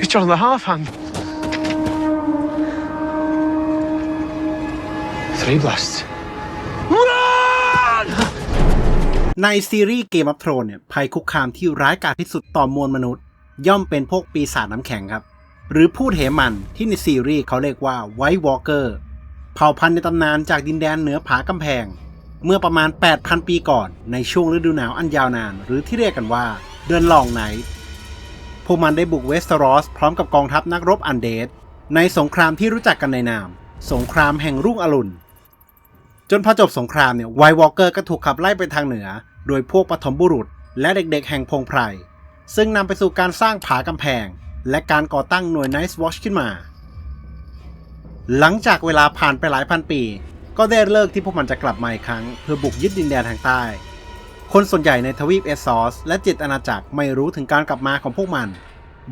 It's John the Half Hand. Three blasts. Run! ในซีรีส์เกมอ h r o n e เนี่ยภัยคุกคามที่ร้ายกาจที่สุดต่อมวลมนุษย์ ย่อมเป็นพวกปีศาจน้ำแข็งครับ หรือพูดเหมันที่ในซีรีส์เขาเรียกว่าไวท์วอลเกอร์เผ่าพันธุ์ในตำนานจากดินแดนเหนือผากำแพง เมื่อประมาณ 8,000 ปีก่อนในช่วงฤดูหนาวอันยาวนาน หรือที่เรียกกันว่าเดือนลองไนท์ วกมันได้บุกเวสเทอรอสพร้อมกับกองทัพนักรบอันเดดในสงครามที่รู้จักกันในนาม สงครามแห่งรุ่งอรุณ จนพอจบสงครามเนี่ยไววอลเกอร์ก็ถูกขับไล่ไปทางเหนือ โดยพวกปฐมบุรุษ และเด็กๆ แห่งพงไพร ซึ่งนำไปสู่การสร้างผากำแพง และการก่อตั้งหน่วย Night Watch ขึ้นมา หลังจากเวลาผ่านไปหลายพันปี ก็ได้เลิกที่พวกมันจะกลับมาอีกครั้ง เพื่อบุกยึดดินแดนทางใต้ คนส่วนใหญ่ในทวีปเอซอสและเจ็ดอาณาจักรไม่รู้ถึงการกลับมาของพวกมัน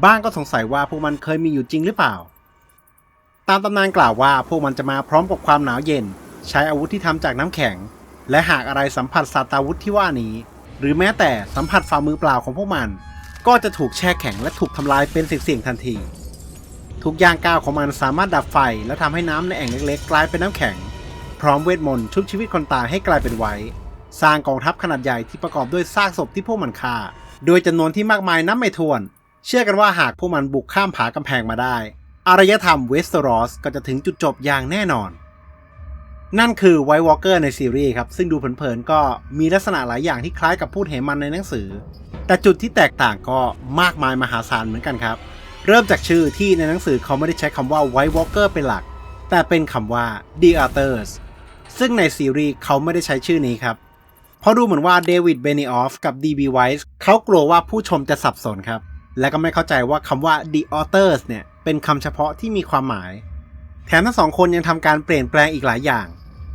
บ้างก็สงสัยว่าพวกมันเคยมีอยู่จริงหรือเปล่า ตามตำนานกล่าวว่าพวกมันจะมาพร้อมกับความหนาวเย็น ใช้อาวุธที่ทำจากน้ำแข็ง และหากอะไรสัมผัสสัตาวุธที่ว่านี้ หรือแม้แต่สัมผัสฝ่ามือเปล่าของพวกมัน ก็จะถูกแช่แข็งและถูกทำลายเป็นเสี่ยงๆทันที ทุกย่างก้าวของมันสามารถดับไฟและทำให้น้ำในแอ่งเล็กๆ กลายเป็นน้ำแข็ง พร้อมเวทมนต์ชุบชีวิตคนตายให้กลายเป็นไว้ สร้างกองทัพขนาดใหญ่ที่ประกอบด้วยซากศพที่พวกมันฆ่า โดยจำนวนที่มากมายนับไม่ถ้วน เชื่อกันว่าหากพวกมันบุกข้ามผากำแพงมาได้ อารยธรรมเวสเทอรอสก็จะถึงจุดจบอย่างแน่นอน นั่นคือไวท์วอล์กเกอร์ในซีรีส์ครับ ซึ่งดูเผินๆก็มีลักษณะหลายอย่างที่คล้ายกับพูดเหมันในหนังสือ แต่จุดที่แตกต่างก็มากมายมหาศาลเหมือนกันครับ เริ่มจากชื่อที่ในหนังสือเขาไม่ได้ใช้คำว่า White Walker เป็นหลัก แต่เป็นคำว่า The Others ซึ่งในซีรีส์เขาไม่ได้ใช้ชื่อนี้ครับ เพราะดูเหมือนว่าเดวิดเบนิออฟกับ D.B. Weiss เขากลัวว่าผู้ชมจะสับสนครับ และก็ไม่เข้าใจว่าคำว่า The Authors เนี่ย เป็นคำเฉพาะที่มีความหมาย แถมทั้งสองคนยังทำการเปลี่ยนแปลงอีกหลายอย่าง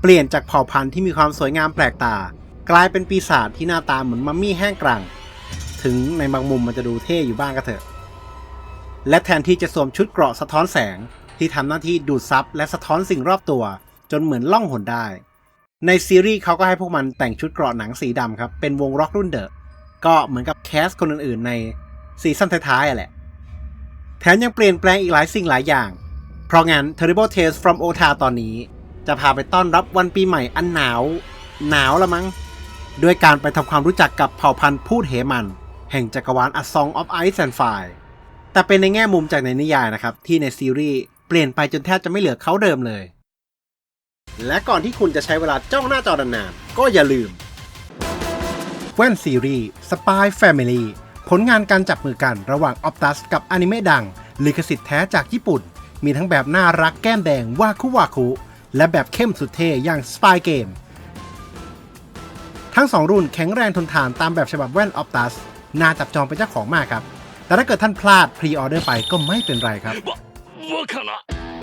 เปลี่ยนจากเผ่าพันธุ์ที่มีความสวยงามแปลกตา กลายเป็นปีศาจที่หน้าตาเหมือนมัมมี่แห้งกรัง ถึงในบางมุมมันจะดูเท่อยู่บ้างก็เถอะ และแทนที่จะสวมชุดเกราะสะท้อนแสง ที่ทำหน้าที่ดูดซับและสะท้อนสิ่งรอบตัว จนเหมือนล่องหนได้ ในซีรีส์เขาก็ให้พวกมันแต่งชุดเกราะหนังสีดำครับ เป็นวงร็อกรุ่นเดอะก็เหมือนกับแคสคนอื่นๆ ในซีซั่นท้ายๆอะแหละ แถมยังเปลี่ยนแปลงอีกหลายสิ่งหลายอย่าง เพราะงั้น Terrible Tales from Ota ตอนนี้ จะพาไปต้อนรับวันปีใหม่อันหนาว หนาวละมั้ง ด้วยการไปทำความรู้จักกับเผ่าพันธุ์พูดเหมัน แห่งจักรวาล A Song of Ice and Fire แต่เป็นในแง่มุมจากในนิยายนะครับ ที่ในซีรีส์เปลี่ยนไปจนแทบจะไม่เหลือเขาเดิมเลย และก่อนที่คุณจะใช้เวลาจ้องหน้าจอนานๆ ก็อย่าลืม แว่นซีรีส์ Spy Family ผลงานการจับมือกันระหว่าง Optus กับอนิเมะดังลิขสิทธิ์แท้จากญี่ปุ่น มีทั้งแบบน่ารักแก้มแดงวาคุวาคุ และแบบเข้มสุดเท่อย่าง Spy Game ทั้งสองรุ่นแข็งแรงทนทานตามแบบฉบับแว่น Optus น่าจับจองเป็นเจ้าของมากครับ แต่ถ้าเกิดท่านพลาดพรีออเดอร์ไปก็ไม่เป็นไรครับ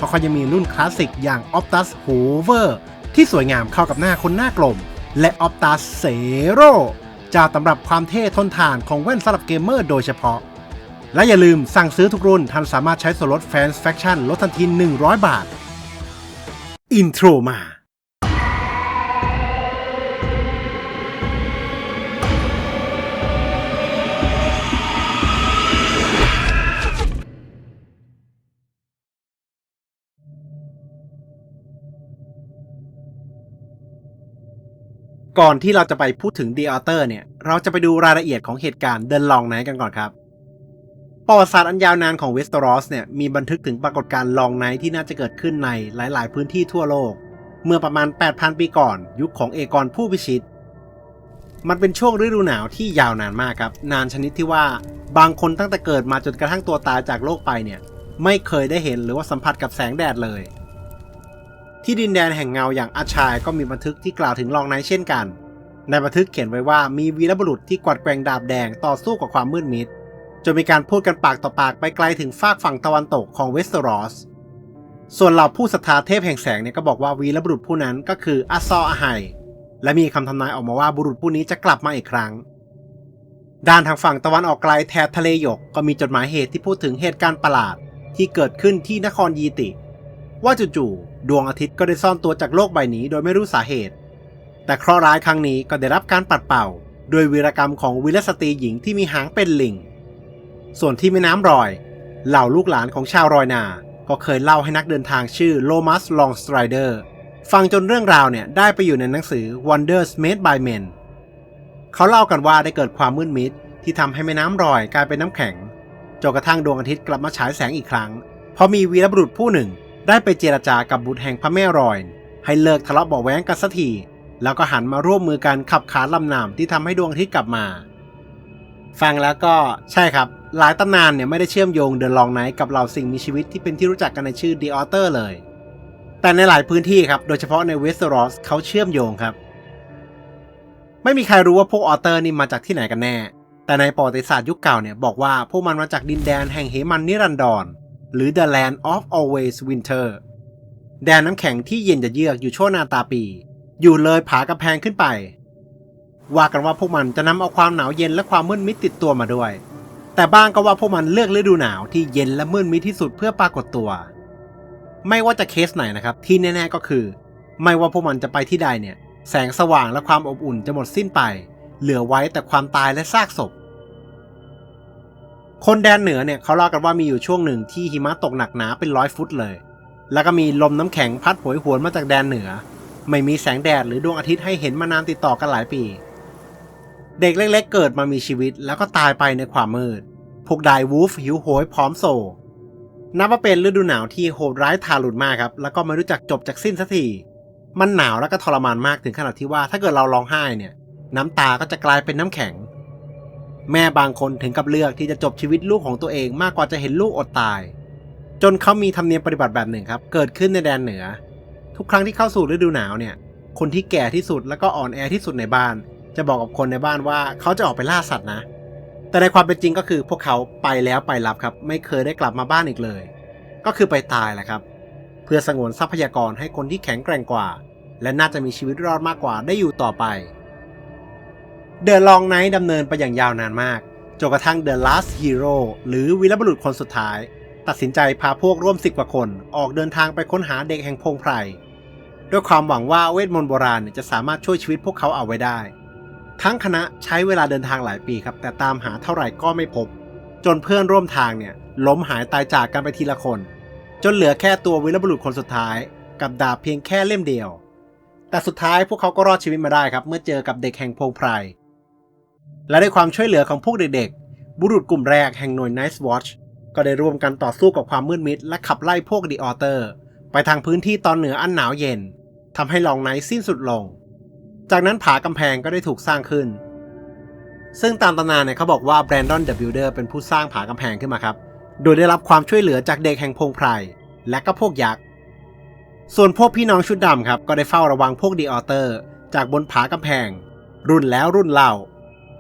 ราะเขายังมีรุ่นคลาสสิกอย่าง Optus Hover ที่สวยงามเข้ากับหน้าคนหน้ากลม และ Optus Zero เจ้าตำรับความเท่ทนทานของแว่นสำหรับเกมเมอร์โดยเฉพาะ และอย่าลืมสั่งซื้อทุกรุ่นท่านสามารถใช้ส่วนลด Fans Faction ลดทันที 100 บาท อินโทรมา ก่อนที่เราจะไปพูดถึง The Author เนี่ย เราจะไปดูรายละเอียดของเหตุการณ์เดินลองไนท์กันก่อนครับ ประวัติศาสตร์อันยาวนานของเวสเทอรอสเนี่ยมีบันทึกถึงปรากฏการณ์ลองไนท์ที่น่าจะเกิดขึ้นในหลาย ๆ พื้นที่ทั่วโลก เมื่อประมาณ 8,000 ปีก่อน ยุคของเอกรผู้พิชิต มันเป็นช่วงฤดูหนาวที่ยาวนานมากครับ นานชนิดที่ว่าบางคนตั้งแต่เกิดมาจนกระทั่งตัวตายจากโลกไปเนี่ยไม่เคยได้เห็นหรือว่าสัมผัสกับแสงแดดเลย ที่ดินแดนแห่งเงาอย่างอาชายก็มีบันทึกที่กล่าวถึงลองไนท์เช่นกัน ในบันทึกเขียนไว้ว่ามีวีรบุรุษที่กวัดแกว่งดาบแดงต่อสู้กับความมืดมิดจนมีการพูดกันปากต่อปากไปไกลถึงฟากฝั่งตะวันตกของเวสเทอรอส ส่วนเหล่าผู้ศรัทธาเทพแห่งแสงเนี่ยก็บอกว่าวีรบุรุษผู้นั้นก็คืออาซออาไฮและมีคำทำนายออกมาว่าบุรุษผู้นี้จะกลับมาอีกครั้ง ด้านทางฝั่งตะวันออกไกลแถบทะเลหยกก็มีจดหมายเหตุที่พูดถึงเหตุการณ์ประหลาดที่เกิดขึ้นที่นครยีติ ว่าจู่ๆ ดวงอาทิตย์ก็ได้ซ่อนตัวจากโลกใบนี้โดยไม่รู้สาเหตุ แต่เคราะห์ร้ายครั้งนี้ก็ได้รับการปัดเป่า โดยวีรกรรมของวีรสตรีหญิงที่มีหางเป็นลิง ส่วนที่แม่น้ำรอย เหล่าลูกหลานของชาวรอยนา ก็เคยเล่าให้นักเดินทางชื่อโลมัสลองสไตรเดอร์ฟังจนเรื่องราวเนี่ยได้ไปอยู่ในหนังสือ Wonders Made by Men เขาเล่ากันว่าได้เกิดความมืดมิดที่ทำให้แม่น้ำรอยกลายเป็นน้ำแข็งจนกระทั่งดวงอาทิตย์กลับมาฉายแสงอีกครั้ง เพราะมีวีรบุรุษผู้หนึ่ง ได้ไปเจรจากับบุตรแห่งพระแม่รอย ให้เลิกทะเลาะเบาแว้งกันสักทีแล้วก็หันมาร่วมมือกันขับขานลำนามที่ทำให้ดวงอาทิตย์กลับมา ฟังแล้วก็ใช่ครับ หลายตำนานเนี่ยไม่ได้เชื่อมโยงเดอะลองไนท์กับเหล่าสิ่งมีชีวิตที่เป็นที่รู้จักกันในชื่อ The Author เลย แต่ในหลายพื้นที่ครับ โดยเฉพาะในเวสเ e อรอสเขาเชื่อมโยงครับ ไม่มีใครรู้ว่าพวกออเตอร์นี่มาจากที่ไหนกันแน่ แต่ในประวัติศาสตร์ยุคเก่าเนี่ยบอกว่าพวกมันมาจากดินแดนแห่งเหมันนิรันดร หรือ The Land of Always Winter แดนน้ำแข็งที่เย็นจะเยือกอยู่ชั่วนาตาปี อยู่เลยผากระแพงขึ้นไป ว่ากันว่าพวกมันจะนำเอาความหนาวเย็นและความมืดมิดติดตัวมาด้วย แต่บ้างก็ว่าพวกมันเลือกฤดูหนาวที่เย็นและมืดมิดที่สุดเพื่อปรากฏตัว ไม่ว่าจะเคสไหนนะครับ ที่แน่ๆก็คือ ไม่ว่าพวกมันจะไปที่ใดเนี่ย แสงสว่างและความอบอุ่นจะหมดสิ้นไป เหลือไว้แต่ความตายและซากศพ คนแดนเหนือเนี่ยเขาเล่ากันว่ามีอยู่ช่วงหนึ่งที่หิมะตกหนักหนาเป็นร้อยฟุตเลย แล้วก็มีลมน้ำแข็งพัดโหยหวนมาจากแดนเหนือ ไม่มีแสงแดดหรือดวงอาทิตย์ให้เห็นมานานติดต่อกันหลายปี เด็กเล็กๆ เกิดมามีชีวิตแล้วก็ตายไปในความมืด พวกไดวูฟหิวโหยพร้อมโซนับว่าเป็นฤดูหนาวที่โหดร้ายทารุณมากครับ แล้วก็ไม่รู้จักจบจากสิ้นสักที มันหนาวแล้วก็ทรมานมากถึงขนาดที่ว่าถ้าเกิดเราร้องไห้เนี่ย น้ำตาก็จะกลายเป็นน้ำแข็ง แม่บางคนถึงกับเลือกที่จะจบชีวิตลูกของตัวเองมากกว่าจะเห็นลูกอดตาย จนเขามีธรรมเนียมปฏิบัติแบบหนึ่งครับ เกิดขึ้นในแดนเหนือ ทุกครั้งที่เข้าสู่ฤดูหนาวเนี่ย คนที่แก่ที่สุดแล้วก็อ่อนแอที่สุดในบ้าน จะบอกกับคนในบ้านว่าเขาจะออกไปล่าสัตว์นะ แต่ในความเป็นจริงก็คือพวกเขาไปแล้วไปรับครับ ไม่เคยได้กลับมาบ้านอีกเลย ก็คือไปตายแหละครับ เพื่อสงวนทรัพยากรให้คนที่แข็งแกร่งกว่า และน่าจะมีชีวิตรอดมากกว่าได้อยู่ต่อไป เดอะลองไนท์ดำเนินไปอย่างยาวนานมากจนกระทั่ง The Last Hero หรือวีรบุรุษคนสุดท้าย ตัดสินใจพาพวกร่วมสิบกว่าคนออกเดินทางไปค้นหาเด็กแห่งพงไพรด้วยความหวังว่าเวทมนต์โบราณจะสามารถช่วยชีวิตพวกเขาเอาไว้ได้ ทั้งคณะใช้เวลาเดินทางหลายปีครับ แต่ตามหาเท่าไหร่ก็ไม่พบ จนเพื่อนร่วมทางเนี่ยล้มหายตายจากกันไปทีละคน จนเหลือแค่ตัววีรบุรุษคนสุดท้าย กับดาบเพียงแค่เล่มเดียว แต่สุดท้ายพวกเขาก็รอดชีวิตมาได้ครับ เมื่อเจอกับเด็กแห่งพงไพร และด้วยความช่วยเหลือของพวกเด็กๆ บุรุษกลุ่มแรกแห่งหน่วย Night Watch ก็ได้ร่วมกันต่อสู้กับความมืดมิด และขับไล่พวก The Author ไปทางพื้นที่ตอนเหนืออันหนาวเย็นทำให้ลองไนท์สิ้นสุดลง จากนั้นผากำแพงก็ได้ถูกสร้างขึ้น ซึ่งตามตำนานเนี่ยเขาบอกว่าแบรนดอนเดอะบิลเดอร์เป็นผู้สร้างผากำแพงขึ้นมาครับ โดยได้รับความช่วยเหลือจากเด็กแห่งพงไพรและก็พวกยักษ์ส่วนพวกพี่น้องชุดดำครับก็ได้เฝ้าระวังพวกดีออเตอร์ จากบนผากำแพง รุ่นแล้วรุ่นเล่า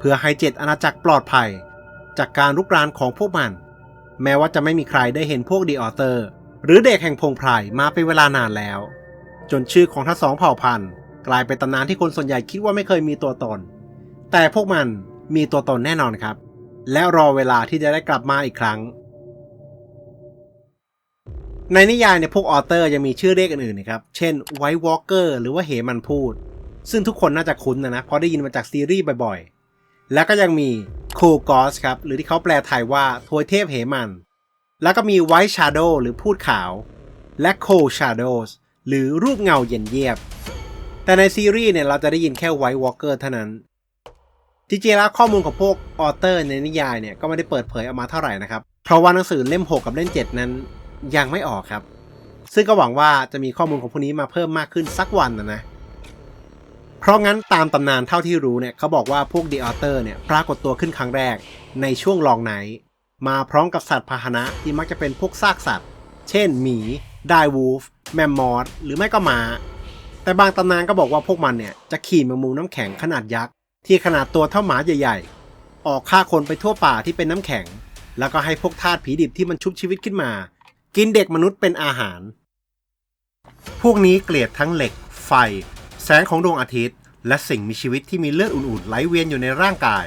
พื่อให้เจ็ดอาณาจักรปลอดภัย จากการลุกรานของพวกมัน แม้ว่าจะไม่มีใครได้เห็นพวกดีออเตอร์ หรือเด็กแห่งพงไพรมาเป็นเวลานานแล้ว จนชื่อของทั้งสองเผ่าพันธุ์ กลายเป็นตำนานที่คนส่วนใหญ่คิดว่าไม่เคยมีตัวตน แต่พวกมันมีตัวตนแน่นอนครับ และรอเวลาที่จะได้กลับมาอีกครั้ง ในนิยายเนี่ยพวกออเตอร์ยังมีชื่อเรียกอื่นๆนะครับเช่นไวท์วอล์กเกอร์หรือว่าเหมันพูด ซึ่งทุกคนน่าจะคุ้นนะนะเพราะได้ยินมาจากซีรีส์บ่อยๆ แล้วก็ยังมีโคกอสครับ หรือที่เขาแปลไทยว่าทวยเทพเหมัน แล้วก็มีไวท์ชาโดหรือพูดขาว และโคชาโดสหรือรูปเงาเย็นเยียบ แต่ในซีรีส์เนี่ยเราจะได้ยินแค่ไวท์วอล์กเกอร์เท่านั้น จริงๆแล้วข้อมูลของพวกออเตอร์ในนิยายเนี่ยก็ไม่ได้เปิดเผยออกมาเท่าไหร่นะครับ เพราะว่าหนังสือเล่ม 6 กับเล่ม 7 นั้นยังไม่ออกครับ ซึ่งก็หวังว่าจะมีข้อมูลของพวกนี้มาเพิ่มมากขึ้นสักวันนะนะ เพราะงั้นตามตำนานเท่าที่รู้เนี่ยเขาบอกว่าพวกดีออเตอร์เนี่ยปรากฏตัวขึ้นครั้งแรกในช่วงลองไนท์มาพร้อมกับสัตว์พาหนะที่มักจะเป็นพวกซากสัตว์ เช่นหมีไดวูฟแมมมอสหรือไม่ก็มา แต่บางตำนานก็บอกว่าพวกมันเนี่ยจะขี่แมงมุมน้ำแข็งขนาดยักษ์ที่ขนาดตัวเท่าหมาใหญ่ๆ ออกฆ่าคนไปทั่วป่าที่เป็นน้ำแข็ง แล้วก็ให้พวกทาสผีดิบที่มันชุบชีวิตขึ้นมา กินเด็กมนุษย์เป็นอาหาร พวกนี้เกลียดทั้งเหล็ก ไฟ แสงของดวงอาทิตย์ และสิ่งมีชีวิตที่มีเลือดอุ่นๆไหลเวียนอยู่ในร่างกาย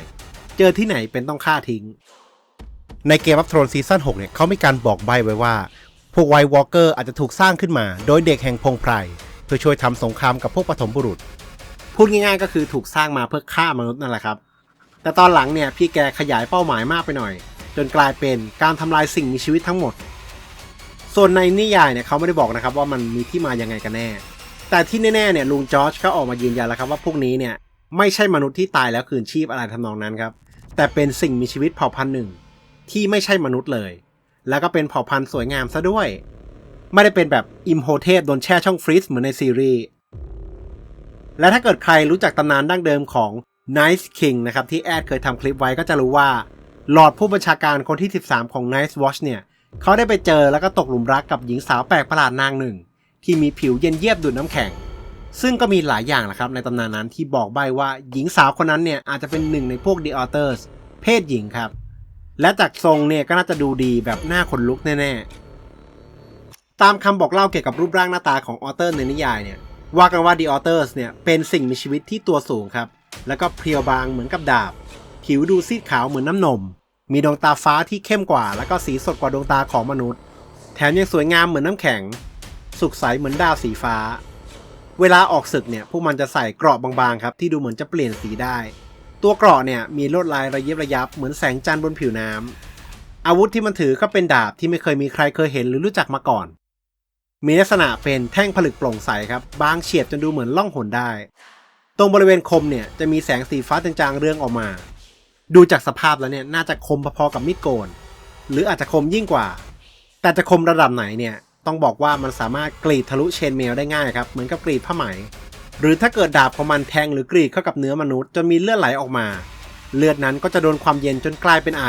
เจอที่ไหนเป็นต้องฆ่าทิ้ง ในเกม of Thrones ซีซั่น6เนี่ยเขามีการบอกใบไว้ว่า พวกไวท์วอลเกอร์อาจจะถูกสร้างขึ้นมา โดยเด็กแห่งพงไพรเพื่อช่วยทำสงครามกับพวกปฐมบุรุษ พูดง่ายๆก็คือถูกสร้างมาเพื่อฆ่ามนุษย์นั่นแหละครับ แต่ตอนหลังเนี่ยพี่แกขยายเป้าหมายมากไปหน่อย จนกลายเป็นการทำลายสิ่งมีชีวิตทั้งหมด ส่วนในนิยายเนี่ยเขาไม่ได้บอกนะครับว่ามันมีที่มายังไงกันแน่ แต่ที่แน่ๆเนี่ยลุงจอร์จก็ออกมายืนยันแล้วครับว่าพวกนี้เนี่ยไม่ใช่มนุษย์ที่ตายแล้วคืนชีพอะไรทำนองนั้นครับ แต่เป็นสิ่งมีชีวิตเผ่าพันธุ์หนึ่ง ที่ไม่ใช่มนุษย์เลย แล้วก็เป็นเผ่าพันธุ์สวยงามซะด้วย ไม่ได้เป็นแบบอิมโฮเทพโดนแช่ช่องฟรีซเหมือนในซีรีส์และถ้าเกิดใครรู้จักตำนานดั้งเดิมของ Nice King นะครับที่แอดเคยทำคลิปไว้ก็จะรู้ว่า หลอดผู้บัญชาการคนที่ 13 ของ Nice Watch เนี่ยเขาได้ไปเจอแล้วก็ตกหลุมรักกับหญิงสาวแปลกประหลาดนางหนึ่ง ที่มีผิวเย็นเยียบดูดน้ำแข็ง ซึ่งก็มีหลายอย่างแหละครับในตำนานนั้นที่บอกใบว่าหญิงสาวคนนั้นเนี่ยอาจจะเป็นหนึ่งในพวก The Authors เพศหญิงครับ และจากทรงเนี่ยก็น่าจะดูดีแบบหน้าขนลุกแน่ๆ ตามคำบอกเล่าเกี่ยวกับรูปร่างหน้าตาของออเตอร์ในนิยายเนี่ยว่ากันว่า The Authors เนี่ยเป็นสิ่งมีชีวิตที่ตัวสูงครับ แล้วก็เพรียวบางเหมือนกับดาบ ผิวดูซีดขาวเหมือนน้ำนม มีดวงตาฟ้าที่เข้มกว่า แล้วก็สีสดกว่าดวงตาของมนุษย์ แถมยังสวยงามเหมือนน้ำแข็ง สุกใสเหมือนดาวสีฟ้า เวลาออกศึกเนี่ย พวกมันจะใส่เกราะบางๆครับ ที่ดูเหมือนจะเปลี่ยนสีได้ ตัวเกราะเนี่ยมีลวดลายระยิบระยับเหมือนแสงจันทร์บนผิวน้ำอาวุธที่มันถือก็เป็นดาบที่ไม่เคยมีใครเคยเห็นหรือรู้จักมาก่อน มีลักษณะเป็นแท่งผลึกโปร่งใสครับบางเฉียบจนดูเหมือนล่องหนได้ ตรงบริเวณคมเนี่ยจะมีแสงสีฟ้าจางๆเรื่องออกมา ดูจากสภาพแล้วเนี่ยน่าจะคมพอๆกับมีดโกนหรืออาจจะคมยิ่งกว่า แต่จะคมระดับไหนเนี่ย ต้องบอกว่ามันสามารถกรีดทะลุเชนเมลได้ง่ายครับ เหมือนกับกรีดผ้าไหม หรือถ้าเกิดดาบของมันแทงหรือกรีดเข้ากับเนื้อมนุษย์จนมีเลือดไหลออกมา เลือดนั้นก็จะโดนความเย็นจนกลายเป็นไอ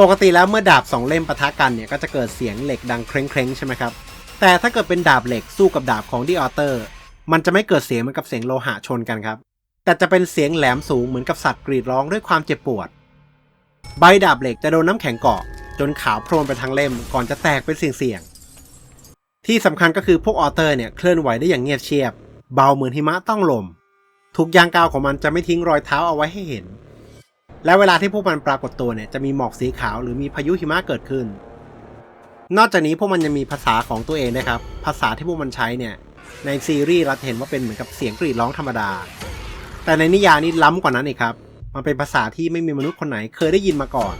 ปกติแล้วเมื่อดาบสองเล่มปะทะกันเนี่ยก็จะเกิดเสียงเหล็กดังเคร่งๆใช่ไหมครับ แต่ถ้าเกิดเป็นดาบเหล็กสู้กับดาบของดีออเตอร์มันจะไม่เกิดเสียงเหมือนกับเสียงโลหะชนกันครับ แต่จะเป็นเสียงแหลมสูงเหมือนกับสัตว์กรีดร้องด้วยความเจ็บปวด ใบดาบเหล็กจะโดนน้ำแข็งเกาะ จนขาวโพลนไปทั้งเล่มก่อนจะแตกเป็นเสี่ยงๆที่สำคัญก็คือพวกออเตอร์เนี่ยเคลื่อนไหวได้อย่างเงียบเชียบ เบาเหมือนหิมะต้องลม ทุกยางกาวของมันจะไม่ทิ้งรอยเท้าเอาไว้ให้เห็น และเวลาที่พวกมันปรากฏตัวเนี่ยจะมีหมอกสีขาวหรือมีพายุหิมะเกิดขึ้น นอกจากนี้พวกมันยังมีภาษาของตัวเองนะครับ ภาษาที่พวกมันใช้เนี่ยในซีรีส์เราเห็นว่าเป็นเหมือนกับเสียงกรีดร้องธรรมดา แต่ในนิยายนี่ล้ำกว่านั้นอีกครับ มันเป็นภาษาที่ไม่มีมนุษย์คนไหนเคยได้ยินมาก่อน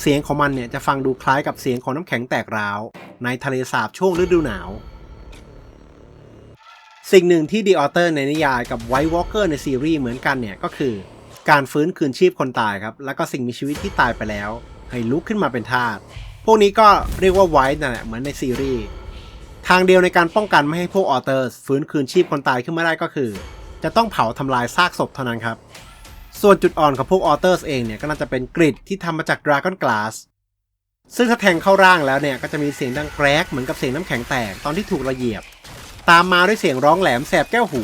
เสียงของมันเนี่ยจะฟังดูคล้ายกับเสียงของน้ำแข็งแตกร้าว ในทะเลสาบช่วงฤดูหนาว สิ่งหนึ่งที่ดีออเตอร์ในนิยายกับไวท์วอล์กเกอร์ในซีรีส์เหมือนกันเนี่ยก็คือ การฟื้นคืนชีพคนตายครับ แล้วก็สิ่งมีชีวิตที่ตายไปแล้ว ให้ลุกขึ้นมาเป็นทาสพวกนี้ก็เรียกว่าไวท์นั่นแหละเหมือนในซีรีส์ทางเดียวในการป้องกันไม่ให้พวกออเตอร์ฟื้นคืนชีพคนตายขึ้นมาได้ก็คือ จะต้องเผาทำลายซากศพเท่านั้นครับ ส่วนจุดอ่อนของพวกออเตอร์สเองเนี่ยก็น่าจะเป็นกริดที่ทำมาจากดราก้อนกลาสซึ่งถ้าแทงเข้าร่างแล้วเนี่ยก็จะมีเสียงดังแกรกเหมือนกับเสียงน้ำแข็งแตกตอนที่ถูกระเหยียบ ตามมาด้วยเสียงร้องแหลมแสบแก้วหู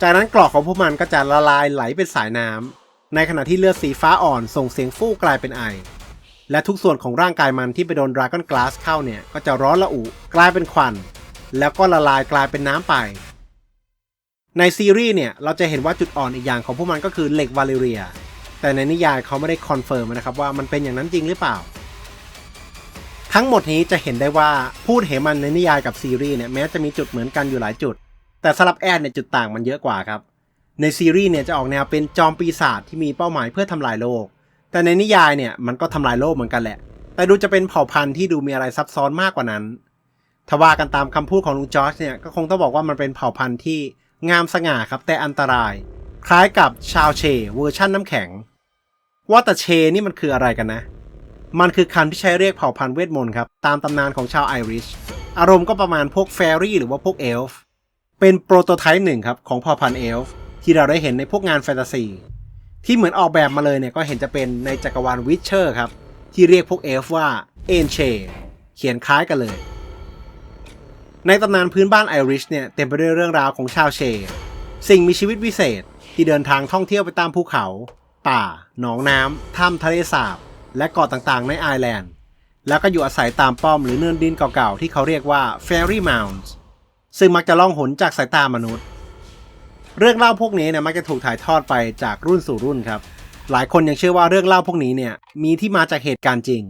จากนั้นกรอกของพวกมันก็จะละลายไหลเป็นสายน้ำในขณะที่เลือดสีฟ้าอ่อนส่งเสียงฟู่กลายเป็นไอ และทุกส่วนของร่างกายมันที่ไปโดนดราก้อนกลาสเข้าเนี่ยก็จะร้อนระอุกลายเป็นควัน แล้วก็ละลายกลายเป็นน้ำไป ในซีรีส์เนี่ยเราจะเห็นว่าจุดอ่อนอีกอย่างของพวกมันก็คือเหล็กวาเลเรีย แต่ในนิยายเขาไม่ได้คอนเฟิร์มนะครับว่ามันเป็นอย่างนั้นจริงหรือเปล่า ทั้งหมดนี้จะเห็นได้ว่าพูดเหมันในนิยายกับซีรีส์เนี่ยแม้จะมีจุดเหมือนกันอยู่หลายจุด แต่สำหรับแอดเนี่ยจุดต่างมันเยอะกว่าครับ ในซีรีส์เนี่ยจะออกแนวเป็นจอมปีศาจที่มีเป้าหมายเพื่อทำลายโลก แต่ในนิยายเนี่ยมันก็ทำลายโลกเหมือนกันแหละ แต่ดูจะเป็นเผ่าพันธุ์ที่ดูมีอะไรซับซ้อนมากกว่านั้นทว่ากันตามคำพูดของลุงจอร์จเนี่ยก็คงต้องบอกว่ามันเป็นเผ่าพันธุ์ที่ งามสง่าครับแต่อันตราย คล้ายกับชาวเช เวอร์ชั่นน้ำแข็ง ว่าแต่เชนี่มันคืออะไรกันนะ มันคือคำที่ใช้เรียกเผ่าพันธุ์เวทมนต์ครับ ตามตำนานของชาวไอริช อารมณ์ก็ประมาณพวกแฟรี่หรือว่าพวกเอลฟ์เป็นโปรโตไทป์หนึ่งครับของเผ่าพันธุ์เอลฟ์ที่เราได้เห็นในพวกงานแฟนตาซีที่เหมือนออกแบบมาเลยเนี่ยก็เห็นจะเป็นในจักรวาลวิชเชอร์ครับที่เรียกพวกเอลฟ์ว่าเอนเชเขียนคล้ายกันเลย ในตำนานพื้นบ้านไอริชเนี่ยเต็มไปด้วยเรื่องราวของชาวเชสิ่งมีชีวิตวิเศษที่เดินทางท่องเที่ยวไปตามภูเขา ป่า หนองน้ำถ้ำทะเลสาบ และเกาะต่างๆ ในไอร์แลนด์ แล้วก็อยู่อาศัยตามป้อมหรือเนินดินเก่าๆ ที่เขาเรียกว่า Fairy Mounds ซึ่งมักจะล่องหนจากสายตามนุษย์ เรื่องเล่าพวกนี้เนี่ยมักจะถูกถ่ายทอดไปจากรุ่นสู่รุ่นครับ หลายคนยังเชื่อว่าเรื่องเล่าพวกนี้เนี่ยมีที่มาจากเหตุการณ์จริง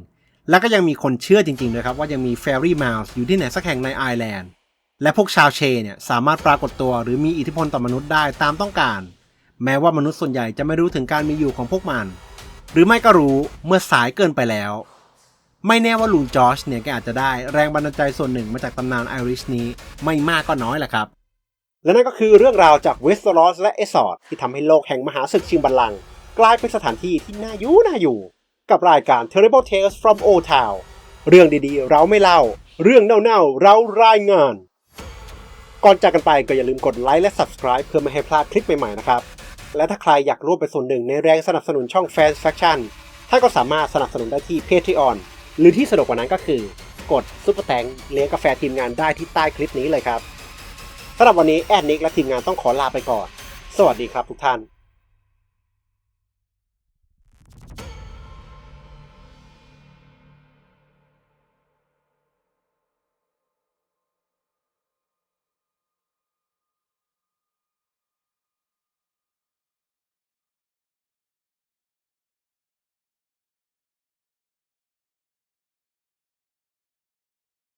แล้วก็ยังมีคนเชื่อจริงๆนะครับว่ายังมี Fairy Mounds อยู่ที่ไหนสักแห่งในไอร์แลนด์ และพวกชาวเชเนี่ยสามารถปรากฏตัวหรือมีอิทธิพลต่อมนุษย์ได้ตามต้องการ แม้ว่ามนุษย์ส่วนใหญ่จะไม่รู้ถึงการมีอยู่ของพวกมัน หรือไม่ก็รู้เมื่อสายเกินไปแล้ว ไม่แน่ว่าลุงจอร์เนี่ยแกอาจจะได้แรงบันดาลใจส่วนหนึ่งมาจากตำนานไอริชนี้ไม่มากก็น้อยแหละครับ และนั่นก็คือเรื่องราวจากเวสต์ลอสและเอสอร์ที่ทำให้โลกแห่งมหาศึกชิงบัลลังก์กลายเป็นสถานที่ที่น่าอยู่น่าอยู่ กับรายการ Terrible Tales from Old Town เรื่องดีๆ เราไม่เล่า เรื่องเน่าๆ เรารายงาน ก่อนจากกันไปก็อย่าลืมกดไลค์และ Subscribe เพื่อไม่ให้พลาดคลิปใหม่ๆนะครับ และถ้าใครอยากร่วมเป็นส่วนหนึ่งในแรงสนับสนุนช่อง Fans Faction ท่านก็สามารถสนับสนุนได้ที่ Patreon หรือที่สะดวกกว่านั้นก็คือ กดซุปเปอร์แตงเลี้ยงกาแฟทีมงานได้ที่ใต้คลิปนี้เลยครับสำหรับวันนี้แอดนิกและทีมงานต้องขอลาไปก่อน สวัสดีครับทุกท่าน